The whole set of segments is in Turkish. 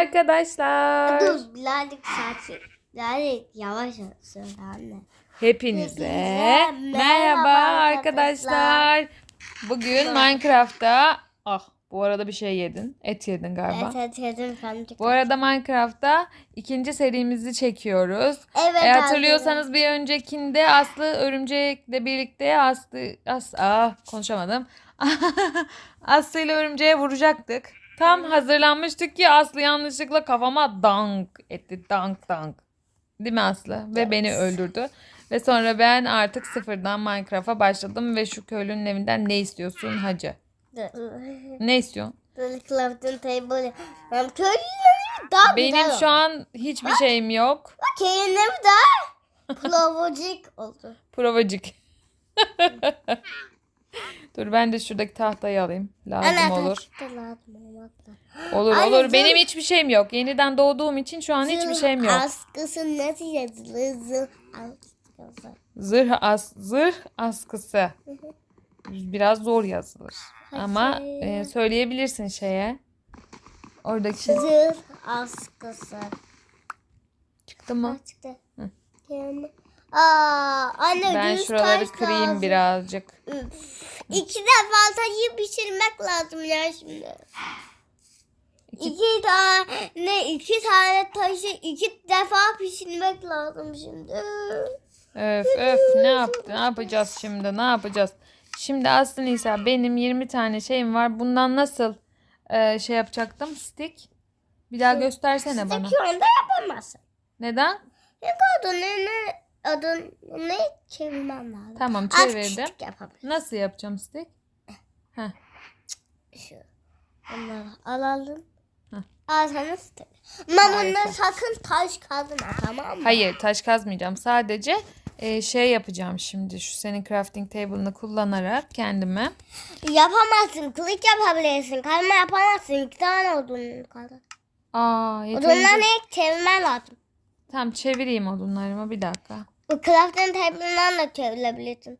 arkadaşlar. Dur birazcık sakin. Birazcık yavaş söyle anne. Hepinize Hepinize merhaba merhaba arkadaşlar. Bugün Minecraft'ta ah bu arada bir şey yedin. Et yedin galiba. Evet evet evet. Ben Bu arada Minecraft'ta ikinci serimizi çekiyoruz. Evet. E, hatırlıyorsanız bir öncekinde Aslı örümcekle birlikte Aslı As ah konuşamadım. Aslı ile örümceğe vuracaktık. Tam hazırlanmıştık ki Aslı yanlışlıkla kafama dank etti. Dank dank. Değil mi Aslı? Ve Evet. beni öldürdü. Ve sonra ben artık sıfırdan Minecraft'a başladım ve şu köylünün evinden ne istiyorsun hacı? Ne istiyorsun? Table. Ben köylülerim daha Benim şu an hiçbir şeyim yok. Bak köylülerim daha provocik oldu. Provacık. Dur ben de şuradaki tahtayı alayım. Lazım olur. lazım Olur Anne, olur. Benim hiçbir şeyim yok. Yeniden doğduğum için şu an hiçbir şeyim yok. Askısı nasıl yazılır? Zırh askısı. Zırh as zırh askısı. Biraz zor yazılır. Ama Hadi. e, söyleyebilirsin şeye. Oradaki şey Zırh askısı. çıktı mı? Çıktı. Aa, anne Ben şuraları kırayım lazım. birazcık. Üf. İki defa taşı pişirmek lazım ya şimdi. İki tane, iki tane taşı iki defa pişirmek lazım şimdi. Öf öf ne yaptı? Ne yapacağız şimdi? Ne yapacağız? Şimdi Aslı Nisa benim 20 tane şeyim var. Bundan nasıl e, şey yapacaktım? Stick. Bir daha göstersene bana. Peki onda yapamazsın. Neden? Çünkü adını ne, adını çevirmem lazım. Tamam çevirdim. Nasıl yapacağım stick? Şu. Onları alalım. Heh. Al sana sıkı. Ama Harika. bunları sakın taş kazma tamam mı? Hayır taş kazmayacağım. Sadece e, şey yapacağım şimdi. Şu senin crafting table'ını kullanarak kendime. Yapamazsın. Kılıç yapabilirsin. Kazma yapamazsın. İki tane odun kaldı. Aa Odunları yeterince. ne çevirmen lazım. Tamam çevireyim odunlarımı bir dakika. Bu crafting table'dan da çevirebilirsin.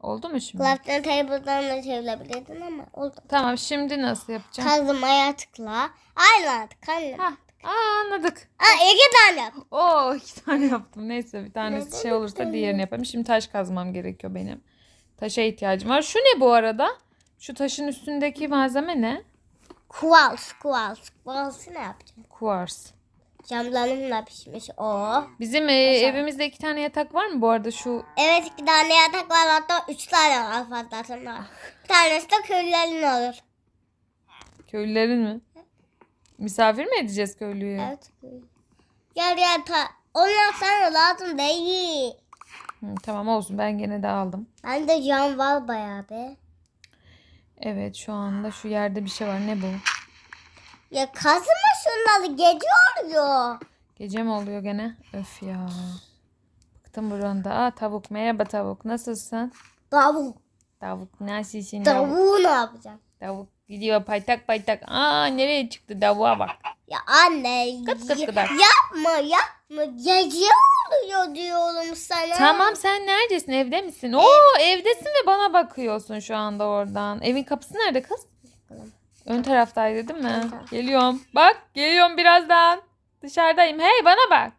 Oldu mu şimdi? Crafting table'dan da çevirebilirdin ama oldu. Tamam şimdi nasıl yapacağım? Kazmaya tıkla. Aynı artık. Aynı. Hah, aa, anladık. Aa, iki tane yap. Oo iki tane yaptım. Neyse bir tanesi Neden şey olursa diğerini yapayım. Şimdi taş kazmam gerekiyor benim. Taşa ihtiyacım var. Şu ne bu arada? Şu taşın üstündeki malzeme ne? Quartz, quartz. Quartz'ı ne yapacağım? Kuvars. Camlarımla pişmiş o. Bizim e, evimizde iki tane yatak var mı bu arada şu? Evet iki tane yatak var hatta üç tane var fazlasında. Bir tanesi de köylülerin olur. Köylülerin mi? Misafir mi edeceğiz köylüyü? Evet. Gel gel ta onlar sana lazım değil. Hı, tamam olsun ben gene de aldım. Bende cam var bayağı be. Evet şu anda şu yerde bir şey var. Ne bu? Ya kazıma şunları gece oluyor. Gece mi oluyor gene? Öf ya. Bıktım buranda. Aa tavuk. Merhaba tavuk. Nasılsın? Tavuk. Tavuk nasılsın? Tavuk. Tavuğu ne yapacağım? Tavuk gidiyor paytak paytak. Aa nereye çıktı tavuğa bak. Ya anne Kıt kıt kıdak. yapma yapma gece oluyor diyorum sana. Tamam sen neredesin? Evde misin? Oo evdesin ve bana bakıyorsun şu anda oradan. Evin kapısı nerede kız? Ön taraftaydı değil mi? Taraf. Geliyorum. Bak geliyorum birazdan. Dışarıdayım. Hey bana bak.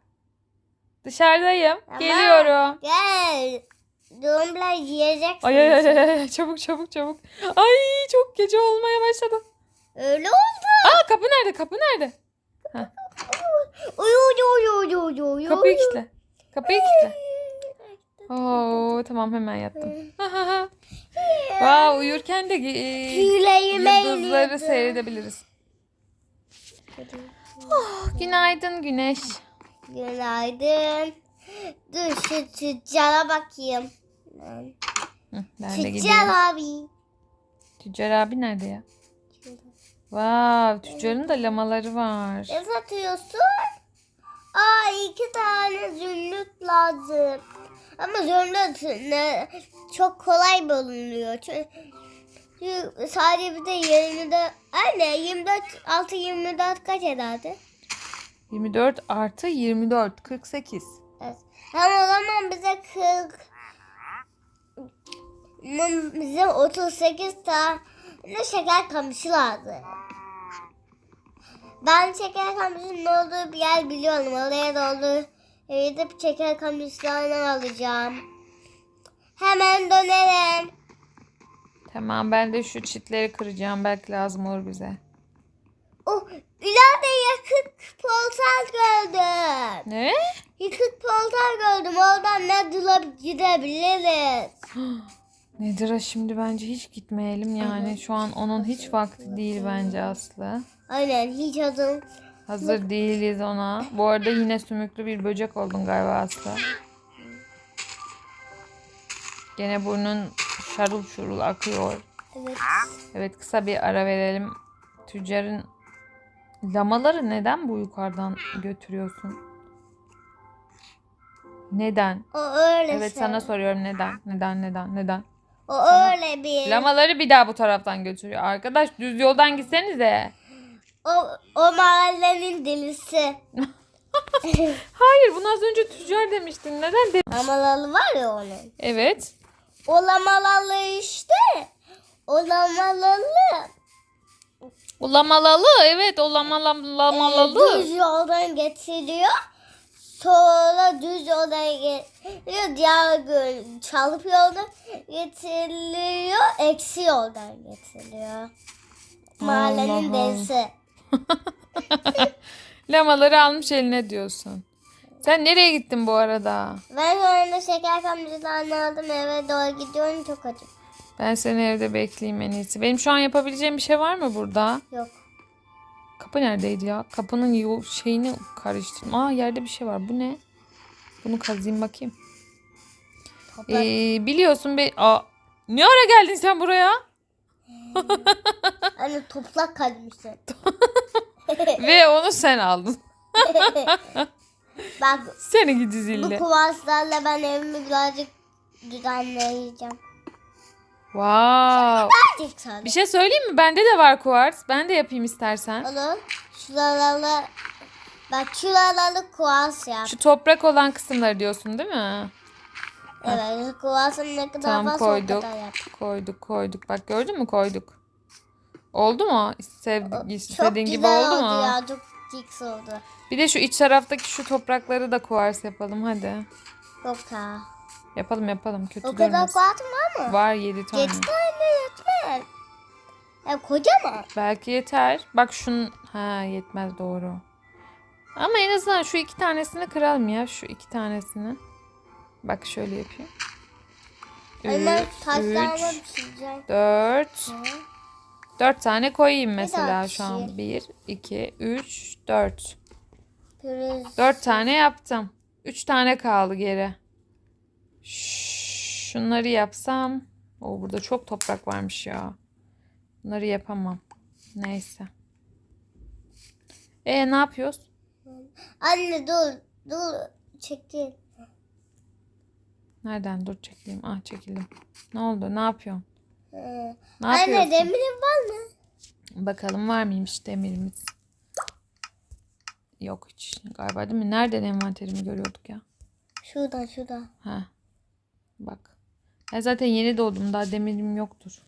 Dışarıdayım. Tamam. Geliyorum. Gel. Biraz yiyeceksin. Ay ay ay ay, ay çabuk çabuk çabuk. Ay çok gece olmaya başladı. Öyle oldu. Aa kapı nerede? Kapı nerede? Uyu uyu uyu uyu uyu. Kapıyı kilitle. Kapıyı kilitle. Oo tamam hemen yattım. Wow, uyurken de e, yıldızları seyredebiliriz. Oh, günaydın güneş. Günaydın. Dur şu tüccara bakayım. Ben. Hı, ben de Tüccar abi. Tüccar abi nerede ya? Wow, tüccarın da lamaları var. Ne satıyorsun? Aa iki tane zümrüt lazım. Ama ne, çok kolay bulunuyor. Çünkü sadece bir de 24 anne 24 6 24 kaç ederdi? 24 artı 24, 48. Evet. Ama o zaman bize 40 Hmm, bize 38 tane şeker kamışı lazım. Ben şeker kamışının olduğu bir yer biliyorum. Oraya doğru gidip şeker kamışlarını alacağım. Hemen dönerim. Tamam ben de şu çitleri kıracağım. Belki lazım olur bize. Oh, ileride yakıt portal gördüm. Ne? Yakıt portal gördüm. Oradan ne dılıp gidebiliriz. Nedir o şimdi bence hiç gitmeyelim yani. Şu an onun hiç vakti değil bence Aslı. Aynen hiç adım. Hazır değiliz ona. Bu arada yine sümüklü bir böcek oldun galiba Aslı. Gene burnun şarul şurul akıyor. Evet. Evet kısa bir ara verelim. Tüccarın lamaları neden bu yukarıdan götürüyorsun? Neden? O öyle Evet şey. sana soruyorum neden? Neden neden neden? O öyle bir. Lamaları bir daha bu taraftan götürüyor. Arkadaş düz yoldan gitsenize. O, o mahallenin delisi. Hayır bunu az önce tüccar demiştin. Neden de? Amalalı var ya onun. Evet. Olamalalı işte. Olamalalı. Ulamalalı evet ulamalalı. Düz yoldan getiriyor. Sonra düz yoldan getiriyor. Diğer gün çalıp yoldan getiriliyor. Eksi yoldan getiriliyor. Mahallenin delisi. Lamaları almış eline diyorsun. Sen nereye gittin bu arada? Ben sonra şeker kamyonunu aldım eve doğru gidiyorum çok acı. Ben seni evde bekleyeyim en iyisi. Benim şu an yapabileceğim bir şey var mı burada? Yok. Kapı neredeydi ya? Kapının yol şeyini karıştırdım. Aa yerde bir şey var. Bu ne? Bunu kazıyım bakayım. Ee, biliyorsun be... Aa, ne ara geldin sen buraya? Anne toprak kalmışsın. Ve onu sen aldın. Bak Seni gidi bu kuvaslarla ben evimi birazcık düzenleyeceğim. Wow. Birazcık sadece. Bir şey söyleyeyim mi? Bende de var kuvars. Ben de yapayım istersen. Olur. Şuralarla bak şuralarla kuvas yap. Şu toprak olan kısımları diyorsun değil mi? Evet ne kadar Tamam varsa o koyduk. kadar yap. Koyduk koyduk. Bak gördün mü koyduk. Oldu mu? Sev, Çok istediğin gibi oldu oldu mu? ya. Çok ciks oldu. Bir de şu iç taraftaki şu toprakları da kuvars yapalım hadi. Yok ha. Yapalım yapalım. Kötü O kadar durmasın. kuatın var mı? Var 7 tane. Yedi tane yetmez. Ya kocaman. Belki yeter. Bak şunun... Ha yetmez doğru. Ama en azından şu iki tanesini kıralım ya. Şu iki tanesini. Bbak şöyle yapayım. Hemen 3, taşlarla 3, pişireceğim. 4. Hı. 4 tane koyayım mesela şu an. pişir. 1, 2, 3, 4. Pürüz. 4 tane yaptım. 3 tane kaldı geri. Şunları yapsam. O burada çok toprak varmış ya. Bunları yapamam. Neyse. E ne yapıyoruz? Anne dur. Dur. Çekil. Nereden dur çekeyim. Ah çekildim. Ne oldu? Ne yapıyorsun? Hı. Ne Anne yapıyorsun? demirin var mı? Bakalım var mıymış demirimiz? Yok hiç galiba değil mi? Nereden envanterimi görüyorduk ya? Şuradan şuradan. Ha. Bak. Ben zaten yeni doğdum. Daha demirim yoktur.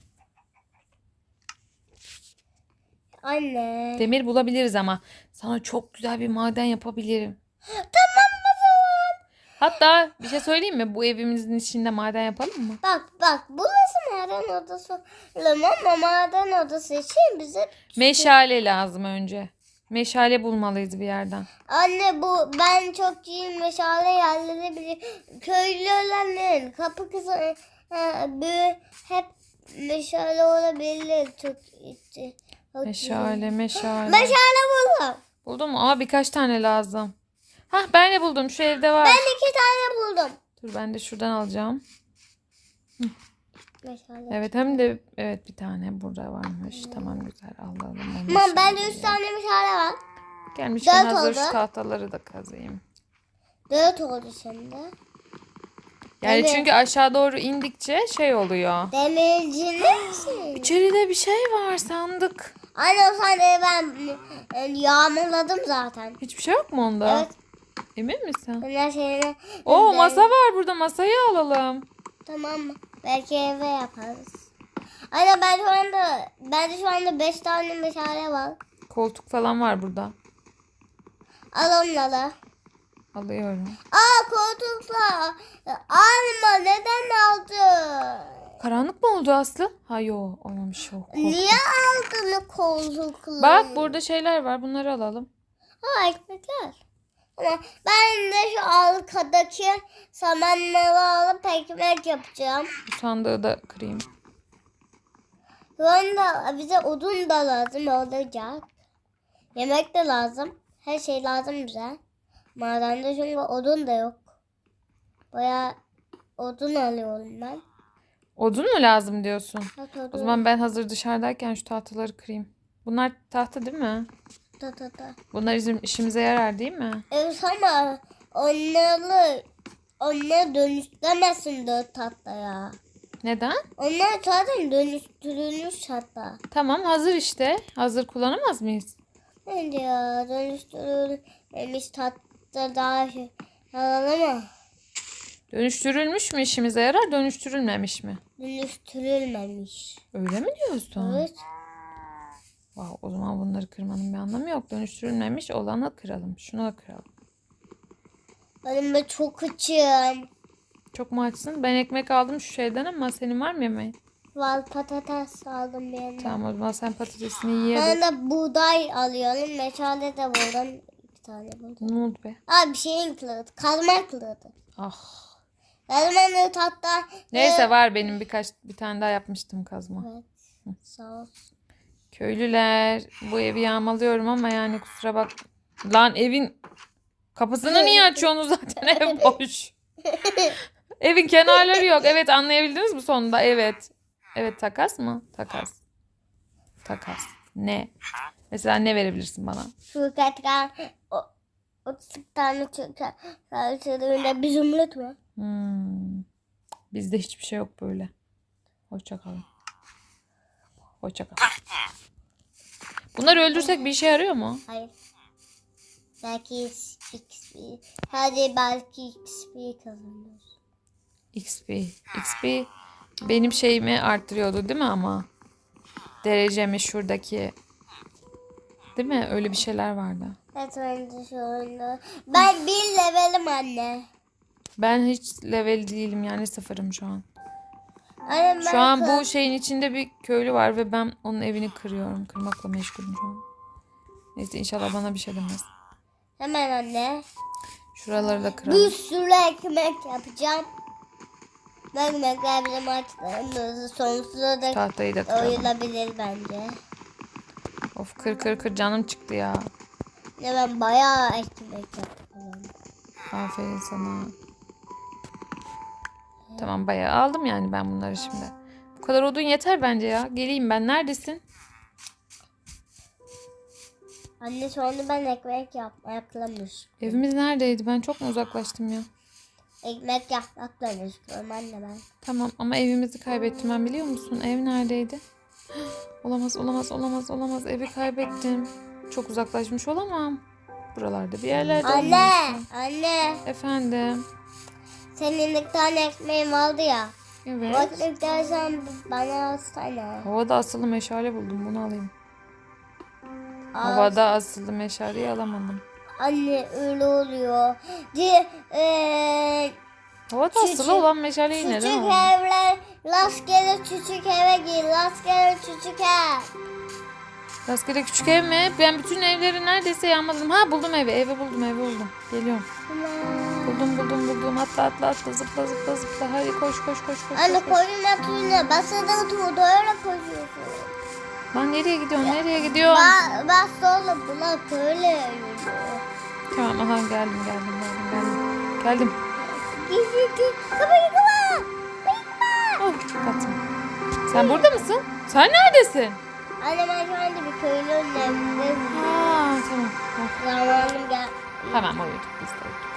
Anne. Demir bulabiliriz ama sana çok güzel bir maden yapabilirim. Tamam. Hatta bir şey söyleyeyim mi? Bu evimizin içinde maden yapalım mı? Bak bak burası maden odası. Ama maden odası için bize Meşale lazım önce. Meşale bulmalıyız bir yerden. Anne bu ben çok iyi meşale yerleri biliyorum. Köylülerin kapı kızı e, büyü hep meşale olabilir. Çok iyi. Çok iyi. Meşale, meşale. Meşale buldum. Buldun mu? Aa birkaç tane lazım. Hah ben de buldum. Şu evde var. Ben iki tane buldum. Dur ben de şuradan alacağım. Meşale. Evet hem de evet bir tane burada varmış. Tamam güzel alalım. o Tamam ben de üç tane meşale var. Gelmişken Dört hazır oldu. şu tahtaları da kazayım. Dört oldu şimdi. Yani Evet. çünkü aşağı doğru indikçe şey oluyor. Demircinin misin? İçeride bir şey var sandık. Anne o sandalyeyi ben e, yağmaladım zaten. Hiçbir şey yok mu onda? Evet. Emin misin? Ben her şeyini... Oo Ben- masa var burada. Masayı alalım. Tamam mı? Belki eve yaparız. Anne ben şu anda ben de şu anda 5 tane meşale var. Koltuk falan var burada. Al onları. Alıyorum. Aa koltuklar. Alma neden aldın? Karanlık mı oldu Aslı? Ha yo olmamış o. korktum. Niye aldın koltukları? Bak burada şeyler var. Bunları alalım. Ha ekmekler. Ama ben de şu arkadaki samanları alıp ekmek yapacağım. Bu sandığı da kırayım. Sonra bize odun da lazım olacak. Yemek de lazım. Her şey lazım bize. Madende çünkü odun da yok. Baya odun alıyorum ben. Odun mu lazım diyorsun? O odun. zaman ben hazır dışarıdayken şu tahtaları kırayım. Bunlar tahta değil mi? Ta ta ta. Bunlar bizim işimize yarar değil mi? Evet ama onları onları dönüştüremezsin dört tahtaya. Neden? Onlar zaten dönüştürülmüş hatta. Tamam hazır işte. Hazır kullanamaz mıyız? Bence ya dönüştürülmemiş tatlı daha şey. Ama Dönüştürülmüş mü işimize yarar, dönüştürülmemiş mi? dönüştürülmemiş. Öyle mi diyorsun? Evet. Wow, o zaman bunları kırmanın bir anlamı yok. Dönüştürülmemiş olanı kıralım. Şunu da kıralım. Benim de çok açım. Çok mu açsın? Ben ekmek aldım şu şeyden ama senin var mı yemeğin? Val patates aldım yandan. Tamam o zaman sen patatesini yiyelim. Ben de buğday alıyorum. Meşale de buldum. Bir tane buldum. Ne oldu be? Aa bir şeyin kılığı. Kazma kılığı. Ah. Kazmanın hatta. Neyse var benim birkaç bir tane daha yapmıştım kazma. Evet. Sağ ol. Köylüler bu evi yağmalıyorum ama yani kusura bak. Lan evin kapısını niye açıyorsunuz zaten ev boş. Evin kenarları yok. Evet anlayabildiniz mi sonunda? Evet. Evet takas mı? Takas. Takas. Ne? Mesela ne verebilirsin bana? O, 30 tane çıkar. Karşılığında bir zümrüt mü? Hmm. Bizde hiçbir şey yok böyle. Hoşça kalın. Hoşça kalın. Bunları öldürsek bir işe yarıyor mu? Hayır. Belki XP. Hadi belki XP kazanırız. XP. XP benim şeyimi arttırıyordu değil mi ama? Derecemi şuradaki. Değil mi? Öyle bir şeyler vardı. Evet de şu anda. Ben bir levelim anne. Ben hiç level değilim yani sıfırım şu an. Anne ben Şu an bu şeyin içinde bir köylü var ve ben onun evini kırıyorum. Kırmakla meşgulüm şu an. Neyse inşallah bana bir şey demez. Hemen anne. Şuraları da kıralım. Bir sürü ekmek yapacağım. Bu ekmekler bizim açlarımızı sonsuza da Tahtayı da kıralım. oyulabilir bence. Of kır kır kır canım çıktı ya. Ya ben bayağı ekmek yaptım. Aferin sana. Tamam bayağı aldım yani ben bunları şimdi. Bu kadar odun yeter bence ya. Geleyim ben. Neredesin? Anne sonra ben ekmek yapmakla meşgul. Evimiz neredeydi? Ben çok mu uzaklaştım ya? Ekmek yapmakla meşgulüm anne ben. Tamam ama evimizi kaybettim ben biliyor musun? Ev neredeydi? Olamaz olamaz olamaz olamaz. Evi kaybettim. Çok uzaklaşmış olamam. Buralarda bir yerlerde Anne, olmalısın. anne. Efendim. Senin bir tane ekmeğim vardı ya. Evet. ekmekten sen bana alsana. Havada asılı meşale buldum. Bunu alayım. Al. Havada asılı meşaleyi alamadım. Anne öyle oluyor. Di, eee, Havada Küçük- asılı olan meşaleyi küçük neden alalım? evler rastgele küçük eve gir. Rastgele küçük ev. Rastgele küçük ev mi? Ben bütün evleri neredeyse yağmaladım. Ha buldum evi. Evi buldum evi buldum. Geliyorum. Buldum buldum buldum. Atla atla atla zıpla zıpla zıpla. Hadi koş koş koş koş. Anne koş, koş. koyun atıyla basada oturdu öyle koşuyorsun. Lan nereye gidiyorsun? Nereye gidiyorsun? Bas, bas sonra buna böyle yürüyor. Tamam aha geldim geldim geldim geldim. Geldim. Gizli gizli. Kapıyı kapa. Oh kapattım. Sen burada mısın? Sen neredesin? Anne ben şu anda bir köylünün evindeyim. Ha tamam. Zamanım gel. Tamam uyuduk biz de.